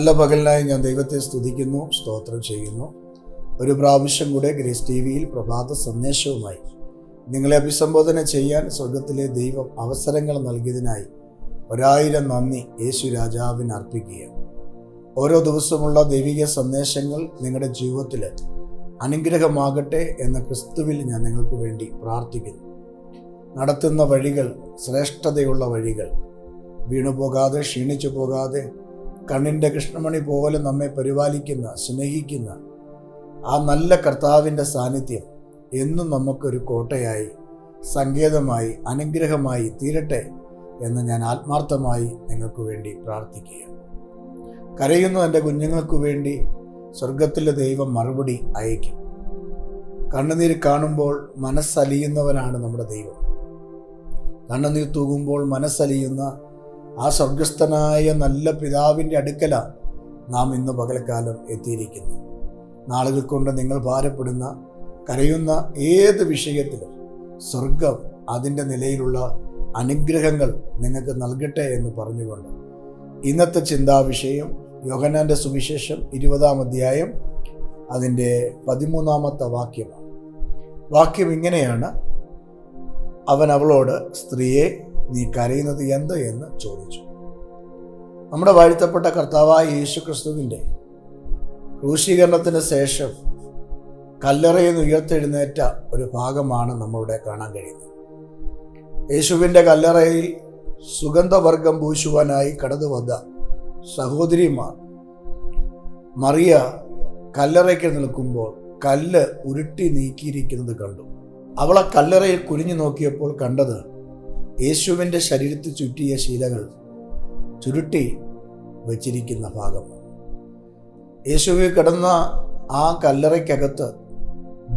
നല്ല പകലിനായി ഞാൻ ദൈവത്തെ സ്തുതിക്കുന്നു സ്തോത്രം ചെയ്യുന്നു. ഒരു പ്രാവശ്യം കൂടെ ഗ്രേസ് ടി വിയിൽ പ്രഭാത സന്ദേശവുമായി നിങ്ങളെ അഭിസംബോധന ചെയ്യാൻ സ്വർഗത്തിലെ ദൈവം അവസരങ്ങൾ നൽകിയതിനായി ഒരായിരം നന്ദി യേശു രാജാവിന് അർപ്പിക്കുക ഓരോ ദിവസമുള്ള ദൈവിക സന്ദേശങ്ങൾ നിങ്ങളുടെ ജീവിതത്തിൽ അനുഗ്രഹമാകട്ടെ എന്ന ക്രിസ്തുവിൽ ഞാൻ നിങ്ങൾക്ക് വേണ്ടി പ്രാർത്ഥിക്കുന്നു. നടത്തുന്ന വഴികൾ ശ്രേഷ്ഠതയുള്ള വഴികൾ വീണുപോകാതെ ക്ഷീണിച്ചു പോകാതെ കണ്ണിന്റെ കൃഷ്ണമണി പോലെ നമ്മെ പരിപാലിക്കുന്ന സ്നേഹിക്കുന്ന ആ നല്ല കർത്താവിന്റെ സാന്നിധ്യം എന്നും നമുക്കൊരു കോട്ടയായി സങ്കേതമായി അനുഗ്രഹമായി തീരട്ടെ എന്ന് ഞാൻ ആത്മാർത്ഥമായി നിങ്ങൾക്ക് വേണ്ടി പ്രാർത്ഥിക്കുക കരയുന്ന എന്റെ കുഞ്ഞുങ്ങൾക്ക് വേണ്ടി സ്വർഗത്തിലെ ദൈവം മറുപടി അയക്കും കണ്ണുനീർ കാണുമ്പോൾ മനസ്സലിയുന്നവനാണ് നമ്മുടെ ദൈവം. കണ്ണുനീർ തൂകുമ്പോൾ മനസ്സലിയുന്ന ആ സ്വർഗസ്ഥനായ നല്ല പിതാവിന്റെ അടുക്കല നാം ഇന്ന് പകൽക്കാലം എത്തിയിരിക്കുന്നു നാളുകൾ കൊണ്ട് നിങ്ങൾ ഭാരപ്പെടുന്ന കരയുന്ന ഏത് വിഷയത്തിലും സ്വർഗം അതിന്റെ നിലയിലുള്ള അനുഗ്രഹങ്ങൾ നിങ്ങൾക്ക് നൽകട്ടെ എന്ന് പറഞ്ഞുകൊണ്ട് ഇന്നത്തെ ചിന്താവിഷയം യോഹനാന്റെ സുവിശേഷം ഇരുപതാം അധ്യായം അതിന്റെ പതിമൂന്നാമത്തെ വാക്യമാണ്. വാക്യം ഇങ്ങനെയാണ്. അവൻ അവളോട് സ്ത്രീയെ നീ കരയുന്നത് എന്ത് എന്ന് ചോദിച്ചു. നമ്മുടെ വാഴ്ത്തപ്പെട്ട കർത്താവായ യേശു ക്രിസ്തുവിന്റെ ക്രൂശീകരണത്തിന് ശേഷം കല്ലറയിൽ നിന്ന് ഉയർത്തെഴുന്നേറ്റ ഒരു ഭാഗമാണ് നമ്മളിവിടെ കാണാൻ കഴിയുന്നത്. യേശുവിന്റെ കല്ലറയിൽ സുഗന്ധവർഗം പൂശുവാനായി കടന്നു വന്ന സഹോദരിമാർ മറിയ കല്ലറയ്ക്ക് നിൽക്കുമ്പോൾ കല്ല് ഉരുട്ടി നീക്കിയിരിക്കുന്നത് കണ്ടു. അവളെ കല്ലറയിൽ കുനിഞ്ഞു നോക്കിയപ്പോൾ കണ്ടത് യേശുവിന്റെ ശരീരത്തിൽ ചുറ്റിയ ശീലകൾ ചുരുട്ടി വച്ചിരിക്കുന്ന ഭാഗം. യേശുവിൽ കിടന്ന ആ കല്ലറയ്ക്കകത്ത്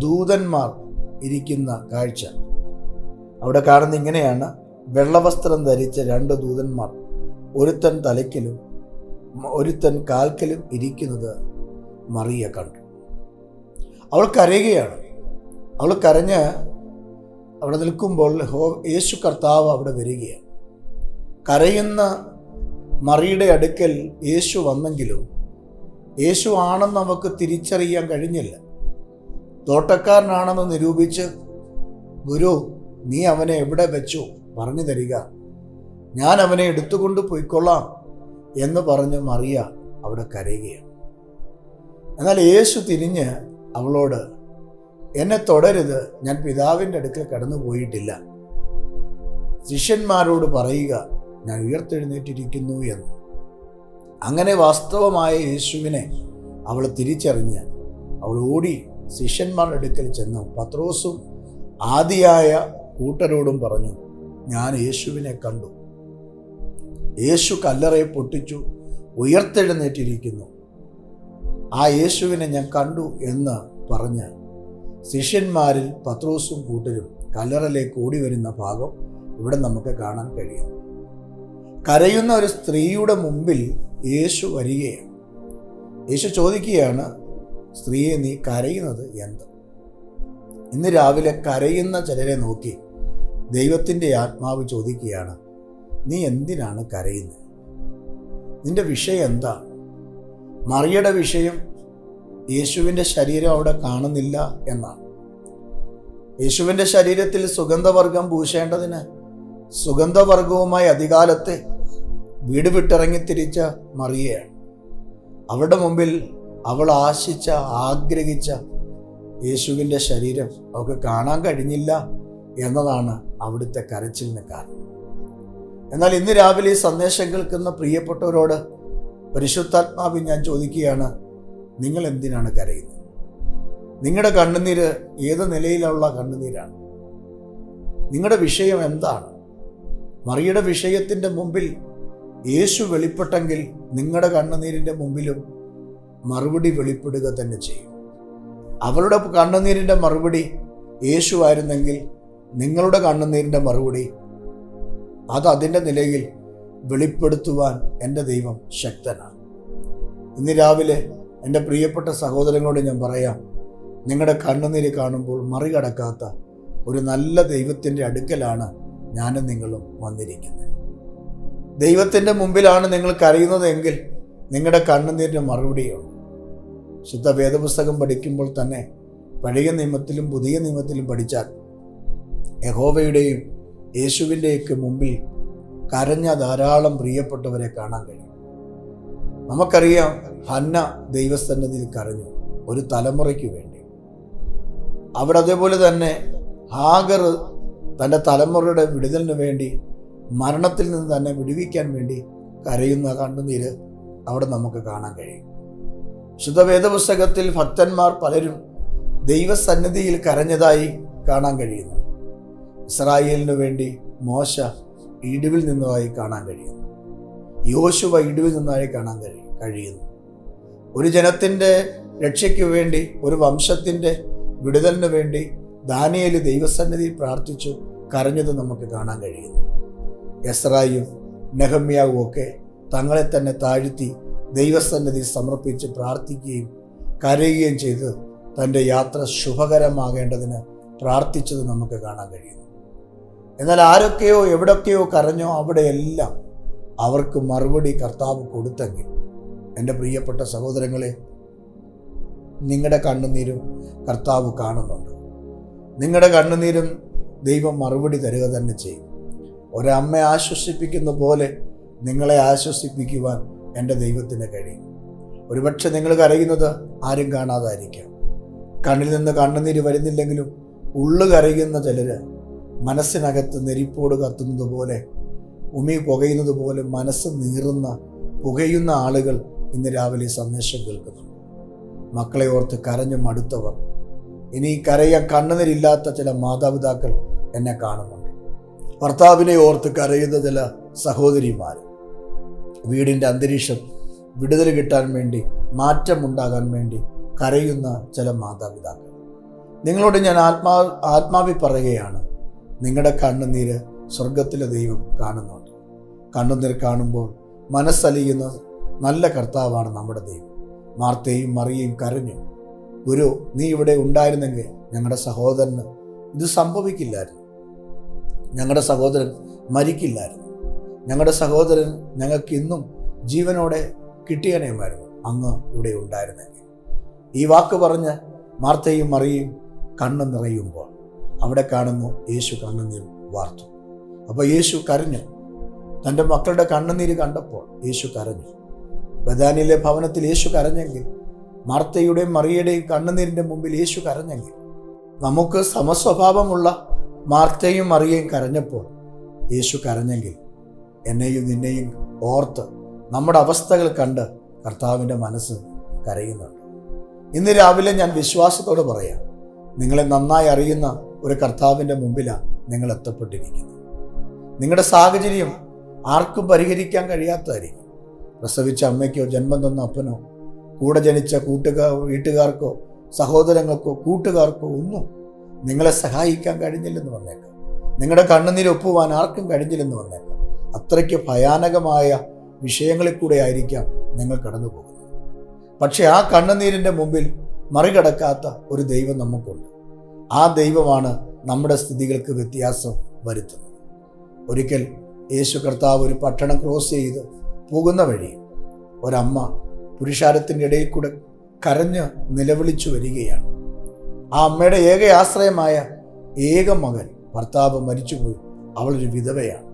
ദൂതന്മാർ ഇരിക്കുന്ന കാഴ്ച. അവിടെ കാണുന്ന ഇങ്ങനെയാണ്. വെള്ളവസ്ത്രം ധരിച്ച രണ്ട് ദൂതന്മാർ. ഒരുത്തൻ തലയ്ക്കലും ഒരുത്തൻ കാൽക്കലും ഇരിക്കുന്നത് മറിയ കണ്ടു. അവൾ കരയുകയാണ്. അവൾ കരഞ്ഞ് അവിടെ നിൽക്കുമ്പോൾ ഹോ യേശു കർത്താവ് അവിടെ വരികയാണ്. കരയുന്ന മറിയുടെ അടുക്കൽ യേശു വന്നെങ്കിലും യേശു ആണെന്ന് നമുക്ക് തിരിച്ചറിയാൻ കഴിഞ്ഞില്ല. തോട്ടക്കാരനാണെന്ന് നിരൂപിച്ച് ഗുരു നീ അവനെ എവിടെ വെച്ചു? പറഞ്ഞു തരിക. ഞാൻ അവനെ എടുത്തുകൊണ്ട് പോയിക്കൊള്ളാം എന്ന് പറഞ്ഞ് മറിയ അവിടെ കരയുകയാണ്. എന്നാൽ യേശു തിരിഞ്ഞ് അവളോട് എന്നെ തുടരുത്. ഞാൻ പിതാവിന്റെ അടുക്കൽ കടന്നു പോയിട്ടില്ല. ശിഷ്യന്മാരോട് പറയുക ഞാൻ ഉയർത്തെഴുന്നേറ്റിരിക്കുന്നു എന്ന്. അങ്ങനെ വാസ്തവമായ യേശുവിനെ അവൾ തിരിച്ചറിഞ്ഞ് അവൾ ഓടി ശിഷ്യന്മാരുടെ അടുക്കൽ ചെന്നു പത്രോസും ആദിയായ കൂട്ടരോടും പറഞ്ഞു ഞാൻ യേശുവിനെ കണ്ടു. യേശു കല്ലറയെ പൊട്ടിച്ചു ഉയർത്തെഴുന്നേറ്റിരിക്കുന്നു. ആ യേശുവിനെ ഞാൻ കണ്ടു എന്ന് പറഞ്ഞ് ശിഷ്യന്മാരിൽ പത്രോസും കൂട്ടരും കല്ലറയിലേക്ക് ഓടി വരുന്ന ഭാഗം ഇവിടെ നമുക്ക് കാണാൻ കഴിയും. കരയുന്ന ഒരു സ്ത്രീയുടെ മുമ്പിൽ യേശു വരികയാണ്. യേശു ചോദിക്കുകയാണ് സ്ത്രീയെ നീ കരയുന്നത് എന്ത്? ഇന്ന് രാവിലെ കരയുന്ന ചിലരെ നോക്കി ദൈവത്തിന്റെ ആത്മാവ് ചോദിക്കുകയാണ് നീ എന്തിനാണ് കരയുന്നത്? നിന്റെ വിഷയം എന്താ? മറിയുടെ വിഷയം യേശുവിന്റെ ശരീരം അവിടെ കാണുന്നില്ല എന്നാണ്. യേശുവിന്റെ ശരീരത്തിൽ സുഗന്ധവർഗം പൂശേണ്ടതിന് സുഗന്ധവർഗവുമായി അധികാലത്തെ വീട് വിട്ടിറങ്ങി തിരിച്ച മറിയയാണ്. അവളുടെ മുമ്പിൽ അവൾ ആശിച്ച ആഗ്രഹിച്ച യേശുവിന്റെ ശരീരം അവൾക്ക് കാണാൻ കഴിഞ്ഞില്ല എന്നതാണ് അവിടുത്തെ കരച്ചിൽ കാരണം എന്നാൽ ഇന്ന് രാവിലെ ഈ സന്ദേശം കേൾക്കുന്ന പ്രിയപ്പെട്ടവരോട് പരിശുദ്ധാത്മാവി ഞാൻ ചോദിക്കുകയാണ് നിങ്ങൾ എന്തിനാണ് കരയുന്നത്? നിങ്ങളുടെ കണ്ണുനീര് ഏത് നിലയിലുള്ള കണ്ണുനീരാണ്? നിങ്ങളുടെ വിഷയം എന്താണ്? മറിയുടെ വിഷയത്തിന്റെ മുമ്പിൽ യേശു വെളിപ്പെട്ടെങ്കിൽ നിങ്ങളുടെ കണ്ണുനീരിന്റെ മുമ്പിലും മറുപടി വെളിപ്പെടുക തന്നെ ചെയ്യും. അവളുടെ കണ്ണുനീരിന്റെ മറുപടി യേശു ആയിരുന്നെങ്കിൽ നിങ്ങളുടെ കണ്ണുനീരിന്റെ മറുപടി അത് അതിന്റെ നിലയിൽ വെളിപ്പെടുത്തുവാൻ എന്റെ ദൈവം ശക്തനാണ്. ഇന്ന് രാവിലെ എന്റെ പ്രിയപ്പെട്ട സഹോദരങ്ങളോട് ഞാൻ പറയാം നിങ്ങളുടെ കണ്ണുനീര് കാണുമ്പോൾ മറികടക്കാത്ത ഒരു നല്ല ദൈവത്തിന്റെ അടുക്കലാണ് ഞാനും നിങ്ങളും വന്നിരിക്കുന്നത്. ദൈവത്തിന്റെ മുമ്പിലാണ് നിങ്ങൾ കരയുന്നതെങ്കിൽ നിങ്ങളുടെ കണ്ണുനീരിന് മറുപടിയാണ് ശുദ്ധ വേദപുസ്തകം പഠിക്കുമ്പോൾ തന്നെ പഴയ നിയമത്തിലും പുതിയ നിയമത്തിലും പഠിച്ചാൽ യഹോവയുടെയും യേശുവിന്റെയൊക്കെ മുമ്പിൽ കരഞ്ഞ ധാരാളം പ്രിയപ്പെട്ടവരെ കാണാൻ കഴിയും. നമുക്കറിയാം ഹന്ന ദൈവസന്നിധിയിൽ കരഞ്ഞു ഒരു തലമുറയ്ക്ക് വേണ്ടി. അവിടെ അതേപോലെ തന്നെ ഹാഗർ തന്റെ തലമുറയുടെ വിടുതലിന് വേണ്ടി മരണത്തിൽ നിന്ന് തന്നെ വിടുവിക്കാൻ വേണ്ടി കരയുന്ന കണ്ണുനീര് അവിടെ നമുക്ക് കാണാൻ കഴിയും. ശുദ്ധവേദപുസ്തകത്തിൽ ഭക്തന്മാർ പലരും ദൈവസന്നിധിയിൽ കരഞ്ഞതായി കാണാൻ കഴിയുന്നു. ഇസ്രായേലിനു വേണ്ടി മോശ ഇടിവിൽ നിന്നതായി കാണാൻ കഴിയുന്നു. യോശുവ ഇടിവിൽ നിന്നായി കാണാൻ കഴിയും കഴിയുന്നു. ഒരു ജനത്തിന്റെ രക്ഷയ്ക്ക് വേണ്ടി ഒരു വംശത്തിന്റെ വിടുതലിന് വേണ്ടി ദാനിയേൽ ദൈവസന്നിധിയിൽ പ്രാർത്ഥിച്ചു കരഞ്ഞത് നമുക്ക് കാണാൻ കഴിയുന്നു. എസ്രായും നെഹമ്യാവും ഒക്കെ തങ്ങളെ തന്നെ താഴ്ത്തി ദൈവസന്നിധി സമർപ്പിച്ച് പ്രാർത്ഥിക്കുകയും കരയുകയും ചെയ്ത് തന്റെ യാത്ര ശുഭകരമാകേണ്ടതിന് പ്രാർത്ഥിച്ചത് നമുക്ക് കാണാൻ കഴിയുന്നു. എന്നാൽ ആരൊക്കെയോ എവിടൊക്കെയോ കരഞ്ഞോ അവിടെയെല്ലാം അവർക്ക് മറുപടി കർത്താവ് കൊടുത്തെങ്കിൽ. എന്റെ പ്രിയപ്പെട്ട സഹോദരങ്ങളെ നിങ്ങളുടെ കണ്ണുനീരും കർത്താവ് കാണുന്നുണ്ട്. നിങ്ങളുടെ കണ്ണുനീരും ദൈവം മറുപടി തരിക തന്നെ ചെയ്യും. ഒരമ്മ ആശ്വസിപ്പിക്കുന്ന പോലെ നിങ്ങളെ ആശ്വസിപ്പിക്കുവാൻ എന്റെ ദൈവത്തിന് കഴിയും. ഒരുപക്ഷെ നിങ്ങൾ കരയുന്നത് ആരും കാണാതായിരിക്കാം. കണ്ണിൽ നിന്ന് കണ്ണുനീര് വരുന്നില്ലെങ്കിലും ഉള്ളു കരയുന്ന ചിലര് മനസ്സിനകത്ത് നെരിപ്പോട് കത്തുന്നത് പോലെ ഉമി പുകയുന്നത് പോലെ മനസ്സ് നീറുന്ന പുകയുന്ന ആളുകൾ ഇന്ന് രാവിലെ സന്ദേശം കേൾക്കുന്നുണ്ട് മക്കളെ ഓർത്ത് കരഞ്ഞു മടുത്തവർ. ഇനി കരയാൻ കണ്ണുനീരില്ലാത്ത ചില മാതാപിതാക്കൾ എന്നെ കാണുന്നുണ്ട്. ഭർത്താവിനെ ഓർത്ത് കരയുന്ന ചില സഹോദരിമാർ. വീടിന്റെ അന്തരീക്ഷം വിടുതൽ കിട്ടാൻ വേണ്ടി മാറ്റമുണ്ടാകാൻ വേണ്ടി കരയുന്ന ചില മാതാപിതാക്കൾ. നിങ്ങളോട് ഞാൻ ആത്മാ ആത്മാവി പറയുകയാണ്. നിങ്ങളുടെ കണ്ണുനീര് സ്വർഗത്തിലെ ദൈവം കാണുന്നുണ്ട്. കണ്ണുനീർ കാണുമ്പോൾ മനസ്സലിയുന്ന നല്ല കർത്താവാണ് നമ്മുടെ ദൈവം. മാർത്തയും മറിയയും കരഞ്ഞു. ഗുരു നീ ഇവിടെ ഉണ്ടായിരുന്നെങ്കിൽ ഞങ്ങളുടെ സഹോദരന് ഇത് സംഭവിക്കില്ലായിരുന്നു. ഞങ്ങളുടെ സഹോദരൻ മരിക്കില്ലായിരുന്നു. ഞങ്ങളുടെ സഹോദരൻ ഞങ്ങൾക്ക് ഇന്നും ജീവനോടെ കിട്ടിയനേമായിരുന്നു അങ്ങ് ഇവിടെ ഉണ്ടായിരുന്നെങ്കിൽ. ഈ വാക്ക് പറഞ്ഞ് മാർത്തയും മറിയും കണ്ണു നിറയുമ്പോൾ അവിടെ കാണുന്നു യേശു കണ്ണുനീർ വാർത്തു. അപ്പോൾ യേശു കരഞ്ഞു. തന്റെ മക്കളുടെ കണ്ണുനീര് കണ്ടപ്പോൾ യേശു കരഞ്ഞു. ബദാനിയിലെ ഭവനത്തിൽ യേശു കരഞ്ഞെങ്കിൽ മാർത്തയുടെയും മറിയയുടെയും കണ്ണുനീരിന്റെ മുമ്പിൽ യേശു കരഞ്ഞെങ്കിൽ നമുക്ക് സമസ്വഭാവമുള്ള മാർത്തയും മറിയയും കരഞ്ഞപ്പോൾ യേശു കരഞ്ഞെങ്കിൽ എന്നെയും നിന്നെയും ഓർത്ത് നമ്മുടെ അവസ്ഥകൾ കണ്ട് കർത്താവിന്റെ മനസ്സ് കരയുന്നുണ്ട്. ഇന്ന് രാവിലെ ഞാൻ വിശ്വാസത്തോട് പറയാം നിങ്ങളെ നന്നായി അറിയുന്ന ഒരു കർത്താവിന്റെ മുമ്പിലാണ് നിങ്ങൾ എത്തപ്പെട്ടിരിക്കുന്നത്. നിങ്ങളുടെ സാഹചര്യം ആർക്കും പരിഹരിക്കാൻ കഴിയാത്തതായിരിക്കും. പ്രസവിച്ച അമ്മയ്ക്കോ ജന്മം തന്ന അപ്പനോ കൂടെ ജനിച്ച കൂട്ടുകാർ വീട്ടുകാർക്കോ സഹോദരങ്ങൾക്കോ കൂട്ടുകാർക്കോ ഒന്നും നിങ്ങളെ സഹായിക്കാൻ കഴിഞ്ഞില്ലെന്ന് വന്നേക്കാം. നിങ്ങളുടെ കണ്ണുനീര് ഒപ്പുവാൻ ആർക്കും കഴിഞ്ഞില്ലെന്ന് വന്നേക്കാം. അത്രയ്ക്ക് ഭയാനകമായ വിഷയങ്ങളിൽ കൂടെ ആയിരിക്കാം നിങ്ങൾ കടന്നു പോകുന്നത് പക്ഷെ ആ കണ്ണുനീരിന്റെ മുമ്പിൽ മറികടക്കാത്ത ഒരു ദൈവം നമുക്കുണ്ട്. ആ ദൈവമാണ് നമ്മുടെ സ്ഥിതികൾക്ക് വ്യത്യാസം വരുത്തുന്നത്. ഒരിക്കൽ യേശു കർത്താവ് ഒരു പട്ടണം ക്രോസ് ചെയ്ത് പോകുന്ന വഴി ഒരമ്മ പുരുഷാരത്തിന്റെ ഇടയിൽ കൂടെ കരഞ്ഞ് നിലവിളിച്ചു വരികയാണ്. ആ അമ്മയുടെ ഏക ആശ്രയമായ ഏക മകൻ ഭർത്താവ് മരിച്ചുപോയി. അവളൊരു വിധവയാണ്.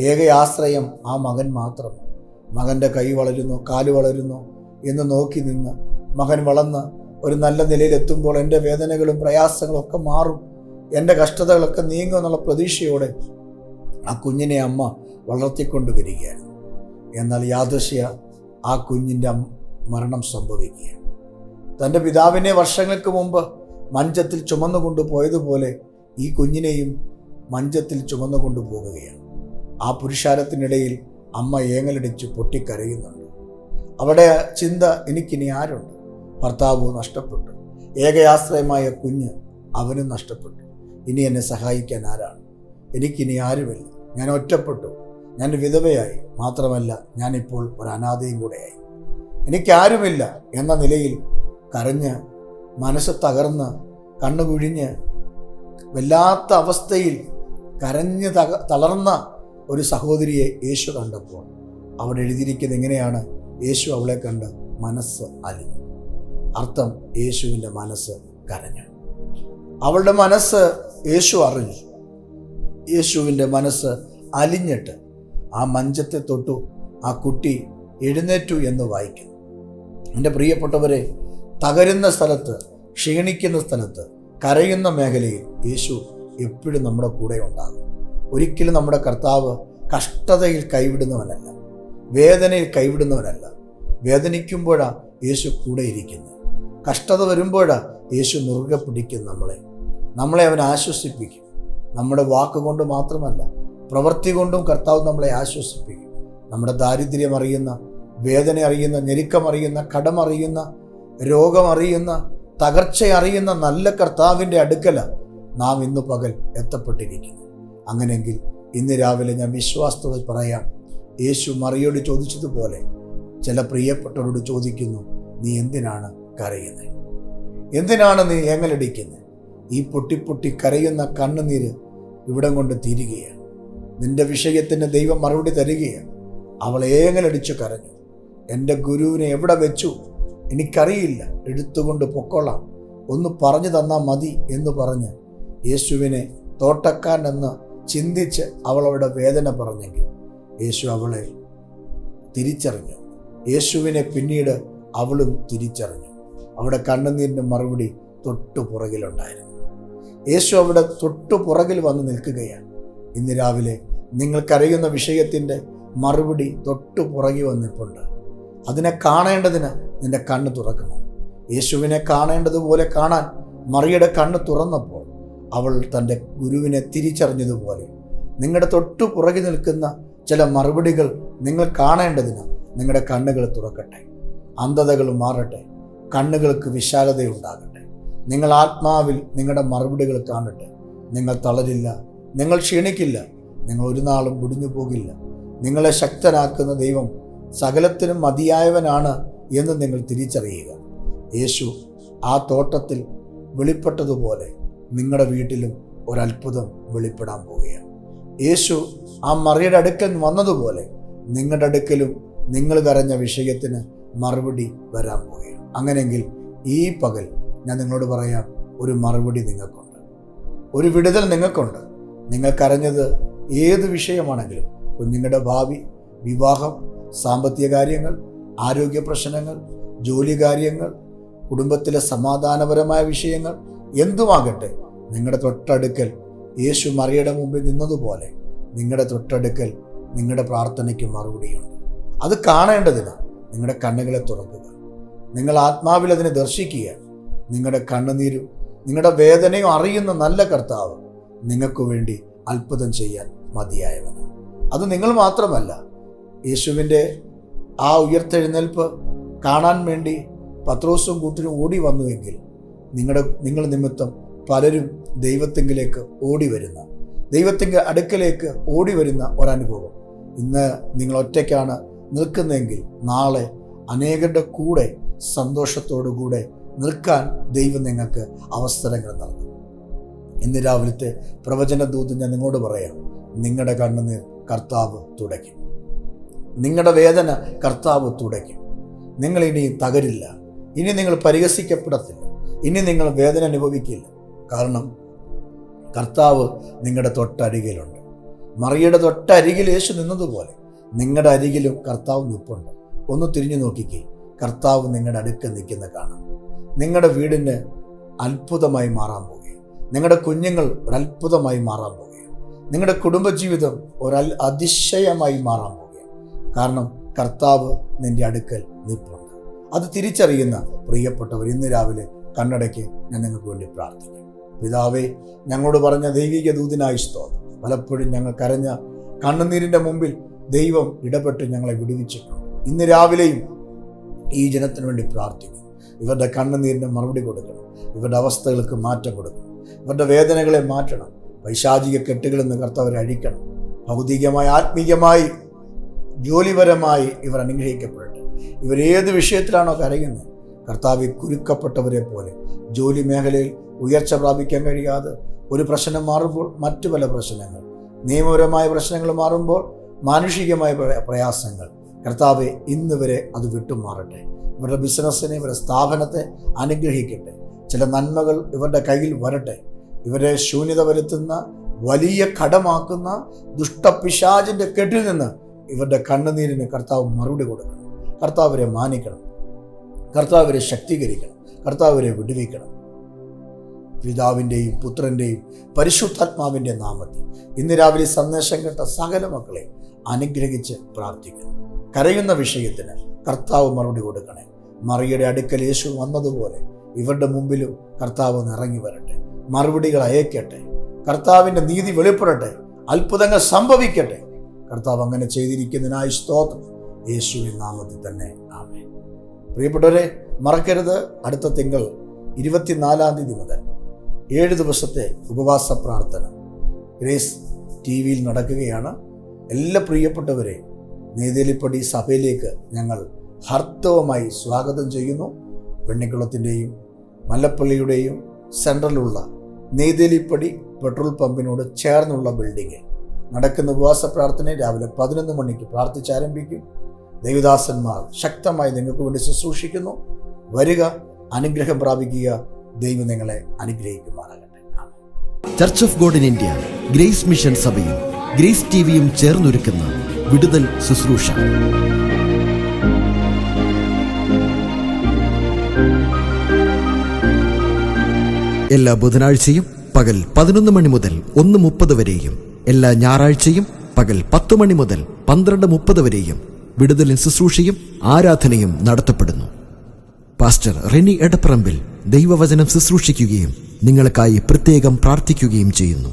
ഏക ആശ്രയം ആ മകൻ മാത്രം. മകന്റെ കൈ വളരുന്നു കാൽ വളരുന്നു എന്ന് നോക്കി നിന്ന് മകൻ വളർന്ന് ഒരു നല്ല നിലയിലെത്തുമ്പോൾ എന്റെ വേദനകളും പ്രയാസങ്ങളും ഒക്കെ മാറും. എന്റെ കഷ്ടതകളൊക്കെ നീങ്ങും എന്നുള്ള പ്രതീക്ഷയോടെ ആ കുഞ്ഞിനെ അമ്മ വളർത്തിക്കൊണ്ട് വരികയാണ് എന്നാൽ യാദൃശ്യ ആ കുഞ്ഞിന്റെ മരണം സംഭവിക്കുകയാണ്. തന്റെ പിതാവിനെ വർഷങ്ങൾക്ക് മുമ്പ് മഞ്ചത്തിൽ ചുമന്നുകൊണ്ട് പോയതുപോലെ ഈ കുഞ്ഞിനെയും മഞ്ചത്തിൽ ചുമന്നുകൊണ്ട് പോകുകയാണ്. ആ പുരുഷാരത്തിനിടയിൽ അമ്മ ഏങ്ങലടിച്ച് പൊട്ടിക്കരയുന്നുണ്ട്. അവിടെ ചിന്ത എനിക്കിനി ആരുണ്ട്? ഭർത്താവ് നഷ്ടപ്പെട്ടു. ഏകയാശ്രയമായ കുഞ്ഞ് അവനും നഷ്ടപ്പെട്ടു. ഇനി എന്നെ സഹായിക്കാൻ ആരാണ്? എനിക്കിനി ആരുമില്ല. ഞാൻ ഒറ്റപ്പെട്ടു. ഞാൻ വിധവയായി. മാത്രമല്ല ഞാനിപ്പോൾ ഒരു അനാഥയും കൂടെയായി. എനിക്കാരുമില്ല എന്ന നിലയിൽ കരഞ്ഞ് മനസ്സ് തകർന്ന് കണ്ണുകുഴിഞ്ഞ് വല്ലാത്ത അവസ്ഥയിൽ കരഞ്ഞ് തക തളർന്ന ഒരു സഹോദരിയെ യേശു കണ്ടപ്പോൾ അവിടെ എഴുതിയിരിക്കുന്നത് എങ്ങനെയാണ് യേശു അവളെ കണ്ട് മനസ്സ് അലിഞ്ഞു. അർത്ഥം യേശുവിന്റെ മനസ്സ് കരഞ്ഞു. അവളുടെ മനസ്സ് യേശു അറിഞ്ഞു. യേശുവിന്റെ മനസ്സ് അലിഞ്ഞിട്ട് ആ മഞ്ചത്തെ തൊട്ടു ആ കുട്ടി എഴുന്നേറ്റു എന്ന് വായിക്കും. എന്റെ പ്രിയപ്പെട്ടവരെ തകരുന്ന സ്ഥലത്ത് ക്ഷീണിക്കുന്ന സ്ഥലത്ത് കരയുന്ന മേഖലയിൽ യേശു എപ്പോഴും നമ്മുടെ കൂടെ ഉണ്ടാകും. ഒരിക്കലും നമ്മുടെ കർത്താവ് കഷ്ടതയിൽ കൈവിടുന്നവനല്ല വേദനയിൽ കൈവിടുന്നവനല്ല. വേദനിക്കുമ്പോഴാണ് യേശു കൂടെ ഇരിക്കുന്നത്. കഷ്ടത വരുമ്പോഴാണ് യേശു മുറുകെ പിടിക്കും നമ്മളെ. നമ്മളെ അവൻ ആശ്വസിപ്പിക്കും. നമ്മുടെ വാക്കുകൊണ്ട് മാത്രമല്ല പ്രവൃത്തി കൊണ്ടും കർത്താവ് നമ്മളെ ആശ്വസിപ്പിക്കും. നമ്മുടെ ദാരിദ്ര്യം അറിയുന്ന വേദന അറിയുന്ന ഞെരുക്കമറിയുന്ന കടമറിയുന്ന രോഗമറിയുന്ന തകർച്ച അറിയുന്ന നല്ല കർത്താവിന്റെ അടുക്കല നാം ഇന്ന് പകൽ എത്തപ്പെട്ടിരിക്കുന്നു അങ്ങനെയെങ്കിൽ ഇന്ന് രാവിലെ ഞാൻ വിശ്വാസത്തോടെ പറയാം യേശു മറിയോട് ചോദിച്ചതുപോലെ ചില പ്രിയപ്പെട്ടവരോട് ചോദിക്കുന്നു നീ എന്തിനാണ് കരയുന്നത്? എന്തിനാണ് നീ ഏങ്ങലടിക്കുന്നത്? ഈ പൊട്ടി പൊട്ടി കരയുന്ന കണ്ണുനീര് ഇവിടം കൊണ്ട് തീരുകയാണ്. നിന്റെ വിഷയത്തിന് ദൈവം മറുപടി തരികയാണ്. അവൾ ഏങ്ങലടിച്ചു കരഞ്ഞു. എന്റെ ഗുരുവിനെ എവിടെ വെച്ചു? എനിക്കറിയില്ല. എടുത്തുകൊണ്ട് പൊക്കോളാം. ഒന്ന് പറഞ്ഞു തന്നാൽ മതി എന്ന് പറഞ്ഞ് യേശുവിനെ തോട്ടക്കാൻ എന്ന് ചിന്തിച്ച് അവളവിടെ വേദന പറഞ്ഞെങ്കിൽ യേശു അവളെ തിരിച്ചറിഞ്ഞു. യേശുവിനെ പിന്നീട് അവളും തിരിച്ചറിഞ്ഞു. അവിടെ കണ്ണുനീരിന്റെ മറുപടി തൊട്ടു പുറകിലുണ്ടായിരുന്നു യേശു അവിടെ തൊട്ടു പുറകിൽ വന്ന് നിൽക്കുകയാണ്. ഇന്ന് രാവിലെ നിങ്ങൾക്കറിയുന്ന വിഷയത്തിന്റെ മറുപടി തൊട്ടു പുറകിൽ വന്നിട്ടുണ്ട്. അതിനെ കാണേണ്ടതിന് നിന്റെ കണ്ണ് തുറക്കണം. യേശുവിനെ കാണേണ്ടതുപോലെ കാണാൻ മറിയുടെ കണ്ണ് തുറന്നപ്പോൾ അവൾ തന്റെ ഗുരുവിനെ തിരിച്ചറിഞ്ഞതുപോലെ നിങ്ങളുടെ തൊട്ടു പുറകിൽ നിൽക്കുന്ന ചില മറുപടികൾ നിങ്ങൾ കാണേണ്ടതിന് നിങ്ങളുടെ കണ്ണുകൾ തുറക്കട്ടെ. അന്ധതകൾ മാറട്ടെ. കണ്ണുകൾക്ക് വിശാലതയുണ്ടാകട്ടെ. നിങ്ങൾ ആത്മാവിൽ നിങ്ങളുടെ മറുപടികൾ കാണട്ടെ. നിങ്ങൾ തളരില്ല. നിങ്ങൾ ക്ഷീണിക്കില്ല. നിങ്ങൾ ഒരു നാളും മുടിഞ്ഞു പോകില്ല. നിങ്ങളെ ശക്തനാക്കുന്ന ദൈവം സകലത്തിനും മതിയായവനാണ് എന്ന് നിങ്ങൾ തിരിച്ചറിയുക. യേശു ആ തോട്ടത്തിൽ വെളിപ്പെട്ടതുപോലെ നിങ്ങളുടെ വീട്ടിലും ഒരത്ഭുതം വെളിപ്പെടാൻ പോവുകയാണ്. യേശു ആ മറിയുടെ അടുക്കൽ വന്നതുപോലെ നിങ്ങളുടെ അടുക്കലും നിങ്ങൾ കരഞ്ഞ വിഷയത്തിന് മറുപടി വരാൻ പോവുകയാണ്. അങ്ങനെങ്കിൽ ഈ പകൽ ഞാൻ നിങ്ങളോട് പറയാം ഒരു മറുപടി നിങ്ങൾക്കുണ്ട്. ഒരു വിടുതൽ നിങ്ങൾക്കുണ്ട്. നിങ്ങൾക്കറിഞ്ഞത് ഏത് വിഷയമാണെങ്കിലും കുഞ്ഞുങ്ങളുടെ ഭാവി വിവാഹം സാമ്പത്തിക കാര്യങ്ങൾ ആരോഗ്യ പ്രശ്നങ്ങൾ ജോലി കാര്യങ്ങൾ കുടുംബത്തിലെ സമാധാനപരമായ വിഷയങ്ങൾ എന്തുമാകട്ടെ നിങ്ങളുടെ തൊട്ടടുക്കൽ യേശു മറിയുടെ മുമ്പിൽ നിന്നതുപോലെ നിങ്ങളുടെ തൊട്ടടുക്കൽ നിങ്ങളുടെ പ്രാർത്ഥനയ്ക്ക് മറുപടിയുണ്ട്. അത് കാണേണ്ടതിന് നിങ്ങളുടെ കണ്ണുകളെ തുറക്കുക. നിങ്ങൾ ആത്മാവിൽ അതിനെ ദർശിക്കുക. നിങ്ങളുടെ കണ്ണുനീരും നിങ്ങളുടെ വേദനയും അറിയുന്ന നല്ല കർത്താവ് നിങ്ങൾക്ക് വേണ്ടി അത്ഭുതം ചെയ്യാൻ മതിയായവന്. അത് നിങ്ങൾ മാത്രമല്ല യേശുവിന്റെ ആ ഉയർത്തെഴുന്നേൽപ്പ് കാണാൻ വേണ്ടി പത്രോസും കൂട്ടിനും ഓടി വന്നുവെങ്കിൽ നിങ്ങളുടെ നിങ്ങൾ നിമിത്തം പലരും ദൈവത്തെങ്കിലേക്ക് ഓടി വരുന്ന ദൈവത്തിന്റെ അടുക്കലേക്ക് ഓടി വരുന്ന ഒരനുഭവം. ഇന്ന് നിങ്ങൾ ഒറ്റയ്ക്കാണ് നിൽക്കുന്നതെങ്കിൽ നാളെ അനേകരുടെ കൂടെ സന്തോഷത്തോടു കൂടെ നിൽക്കാൻ ദൈവം നിങ്ങൾക്ക് അവസരങ്ങൾ നൽകും. ഇന്ന് രാവിലത്തെ പ്രവചന ദൂത് ഞാൻ നിങ്ങളോട് പറയാം നിങ്ങളുടെ കണ്ണുനീർ കർത്താവ് തുടയ്ക്കും. നിങ്ങളുടെ വേദന കർത്താവ് തുടയ്ക്കും. നിങ്ങൾ ഇനി തകരില്ല ഇനി നിങ്ങൾ പരിഹസിക്കപ്പെടത്തില്ല ഇനി നിങ്ങൾ വേദന അനുഭവിക്കില്ല. കാരണം കർത്താവ് നിങ്ങളുടെ തൊട്ടരികിലുണ്ട്. മറിയുടെ തൊട്ടരികിൽ യേശു നിന്നതുപോലെ നിങ്ങളുടെ അരികിലും കർത്താവ് നിൽപ്പുണ്ട്. ഒന്ന് തിരിഞ്ഞു നോക്കിക്കേ കർത്താവ് നിങ്ങളുടെ അടുക്ക നിൽക്കുന്ന കാണാം. നിങ്ങളുടെ വീടിന് അത്ഭുതമായി മാറാൻ പോവുകയാണ് നിങ്ങളുടെ കുഞ്ഞുങ്ങൾ അത്ഭുതമായി മാറാൻ പോവുകയാണ് നിങ്ങളുടെ കുടുംബജീവിതം ഒരൽ അതിശയമായി മാറാൻ പോവുകയാണ് കാരണം കർത്താവ് നിന്റെ അടുക്കൽ നിൽപ്പുണ്ട് അത് തിരിച്ചറിയുന്ന പ്രിയപ്പെട്ടവർ ഇന്ന് രാവിലെ കണ്ണടയ്ക്ക് ഞാൻ നിങ്ങൾക്ക് വേണ്ടി പ്രാർത്ഥിക്കും. പിതാവേ ഞങ്ങളോട് പറഞ്ഞ ദൈവിക ദൂതിനായി സ്തോത്രം. പലപ്പോഴും ഞങ്ങൾ കരഞ്ഞ കണ്ണുനീരിന്റെ മുമ്പിൽ ദൈവം ഇടപെട്ട് ഞങ്ങളെ വിടുവിച്ചിട്ടുണ്ട്. ഇന്ന് രാവിലെയും ഈ ജനത്തിനു വേണ്ടി പ്രാർത്ഥിക്കും ഇവരുടെ കണ്ണുനീരിന് മറുപടി കൊടുക്കണം. ഇവരുടെ അവസ്ഥകൾക്ക് മാറ്റം കൊടുക്കണം. ഇവരുടെ വേദനകളെ മാറ്റണം. വൈശാചിക കെട്ടുകളിൽ നിന്ന് കർത്തവരെ അഴിക്കണം. ഭൗതികമായി ആത്മീയമായി ജോലിപരമായി ഇവർ അനുഗ്രഹിക്കപ്പെടട്ടെ. ഇവരേത് വിഷയത്തിലാണോ കരയുന്നത്? കർത്താവ് കുരുക്കപ്പെട്ടവരെ പോലെ ജോലി മേഖലയിൽ ഉയർച്ച പ്രാപിക്കാൻ കഴിയാതെ ഒരു പ്രശ്നം മാറുമ്പോൾ മറ്റു പല പ്രശ്നങ്ങൾ നിയമപരമായ പ്രശ്നങ്ങൾ മാറുമ്പോൾ മാനുഷികമായ പ്രയാസങ്ങൾ. കർത്താവ് ഇന്ന് വരെ അത് വിട്ടുമാറട്ടെ. ഇവരുടെ ബിസിനസ്സിനെ ഇവരുടെ സ്ഥാപനത്തെ അനുഗ്രഹിക്കട്ടെ. ചില നന്മകൾ ഇവരുടെ കയ്യിൽ വരട്ടെ. ഇവരെ ശൂന്യത വരുത്തുന്ന വലിയ കടമാക്കുന്ന ദുഷ്ടപിശാചിന്റെ കെട്ടിൽ നിന്ന് ഇവരുടെ കണ്ണുനീരിന് കർത്താവ് മറുപടി കൊടുക്കണം. കർത്താവരെ മാനിക്കണം. കർത്താവരെ ശക്തീകരിക്കണം. കർത്താവരെ വിടുവിക്കണം. പിതാവിന്റെയും പുത്രന്റെയും പരിശുദ്ധാത്മാവിന്റെ നാമത്തിൽ. ഇന്ന് രാവിലെ സന്ദേശം കേട്ട സകല മക്കളെ അനുഗ്രഹിച്ച് പ്രാർത്ഥിക്കുന്നു. കരയുന്ന വിഷയത്തിന് കർത്താവ് മറുപടി കൊടുക്കണേ. മറിയുടെ അടുക്കൽ യേശു വന്നതുപോലെ ഇവരുടെ മുമ്പിലും കർത്താവ് നിറങ്ങി വരട്ടെ. മറുപടികൾ അയക്കട്ടെ. കർത്താവിന്റെ നീതി വെളിപ്പെടട്ടെ. അത്ഭുതങ്ങൾ സംഭവിക്കട്ടെ. കർത്താവ് അങ്ങനെ ചെയ്തിരിക്കുന്നതിനായി സ്തോത്രം. യേശുവിൻ നാമത്തിൽ തന്നെ ആമേ പ്രിയപ്പെട്ടവരെ മറക്കരുത്. അടുത്ത തിങ്കൾ ഇരുപത്തിനാലാം തീയതി മുതൽ ഏഴ് ദിവസത്തെ ഉപവാസ പ്രാർത്ഥന ഗ്രേസ് ടി വിയിൽ നടക്കുകയാണ്. എല്ലാ പ്രിയപ്പെട്ടവരെ നീതിലിപ്പടി സഭയിലേക്ക് ഞങ്ങൾ ഹർത്തവമായി സ്വാഗതം ചെയ്യുന്നു. വെണ്ണിക്കുളത്തിന്റെയും മല്ലപ്പള്ളിയുടെയും സെൻട്രലുള്ള നീതിലിപ്പടി പെട്രോൾ പമ്പിനോട് ചേർന്നുള്ള ബിൽഡിംഗ്. നടക്കുന്ന ഉപവാസ പ്രാർത്ഥന രാവിലെ പതിനൊന്ന് മണിക്ക് പ്രാർത്ഥിച്ചാരംഭിക്കും ദൈവദാസന്മാർ ശക്തമായി നിങ്ങൾക്ക് വേണ്ടി ശുശ്രൂഷിക്കുന്നു. വരിക അനുഗ്രഹം പ്രാപിക്കുക. ദൈവം നിങ്ങളെ അനുഗ്രഹിക്കുമാറാകട്ടെ. Church of God in India grace mission സഭയും ഗ്രേസ് ടിവിയും ചേർന്നൊരുക്കുന്ന വിടുതൽ ശുശ്രൂഷ. എല്ലാ ബുധനാഴ്ചയും പകൽ പതിനൊന്ന് മണി മുതൽ ഒന്ന് മുപ്പത് വരെയും എല്ലാ ഞായറാഴ്ചയും പകൽ പത്ത് മണി മുതൽ പന്ത്രണ്ട് മുപ്പത് വരെയും വിടുതലിൻ ശുശ്രൂഷയും ആരാധനയും നടത്തപ്പെടുന്നു. പാസ്റ്റർ റെനി എടപ്പറമ്പിൽ ദൈവവചനം ശുശ്രൂഷിക്കുകയും നിങ്ങൾക്കായി പ്രത്യേകം പ്രാർത്ഥിക്കുകയും ചെയ്യുന്നു.